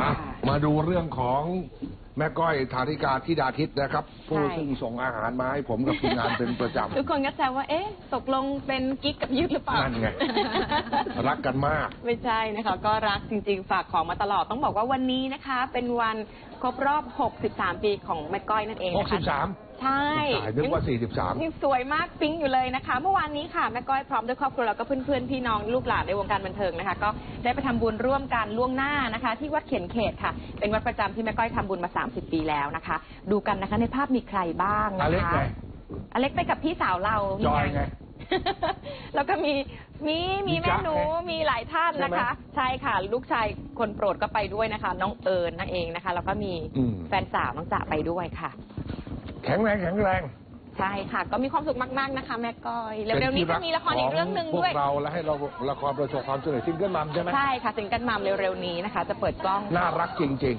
อะค่ะมาดูเรื่องของแม่ก้อยธาริกาธิดาทิพย์นะครับ ผู้ใช่ซึ่งส่งอาหารมาให้ผมกับทีมงานเป็นประจทุกคนก็แซวว่า เอ๊ะ ตกลงเป็นกิ๊กกับยืดหรือเปล่านั่นไงำรักกันมาก ไม่ใช่นะคะ ก็รักจริงๆ ฝากของมาตลอด ต้องบอกว่าวันนี้นะคะ เป็นวันครบรอบ 63 ปีของแม่ก้อยนั่นเองนะคะ 63 ใช่ตายนึกว่า 43 ยังสวยมากปิ๊งอยู่เลยนะคะ เมื่อวานนี้ค่ะแม่ก้อยพร้อมด้วยครอบครัวแล้วก็เพื่อนๆพี่น้องลูกหลานในวงการบันเทิงนะคะ ก็ได้ไปทำบุญร่วมกันล่วงหน้านะคะ ที่วัดเขียนเขตค่ะ เป็นวัดประจำที่แม่ก้อยทำบุญมา 30 ปีแล้วนะคะ ดูกันนะคะในภาพมีใครบ้างนะคะอเล็กไง อเล็กไปกับพี่สาวเราจอยไง แล้วก็มีมีมีมีแม่จ๊ะหนูไงมีหลายท่านนะคะ ใช่ค่ะ ลูกชายคนโปรดก็ไปด้วยนะคะ น้องเอิญนั่นเองนะคะแล้วก็มีอืม แฟนสาวน้องจ๋าไปด้วยค่ะ แข็งแรงแข็งแรงใช่ค่ะ ก็มีความสุขมาก ๆ นะคะ แม่ก้อยเร็วๆนี้จะมีละครอีกเรื่องหนึ่งขด้วยพวกเราและให้เราละครประสบความสำเร็จซิงเกิลมัมใช่ไหมใช่ค่ะซิงเกิลมัมเร็วๆนี้นะคะ จะเปิดกล้องน่ารักจริง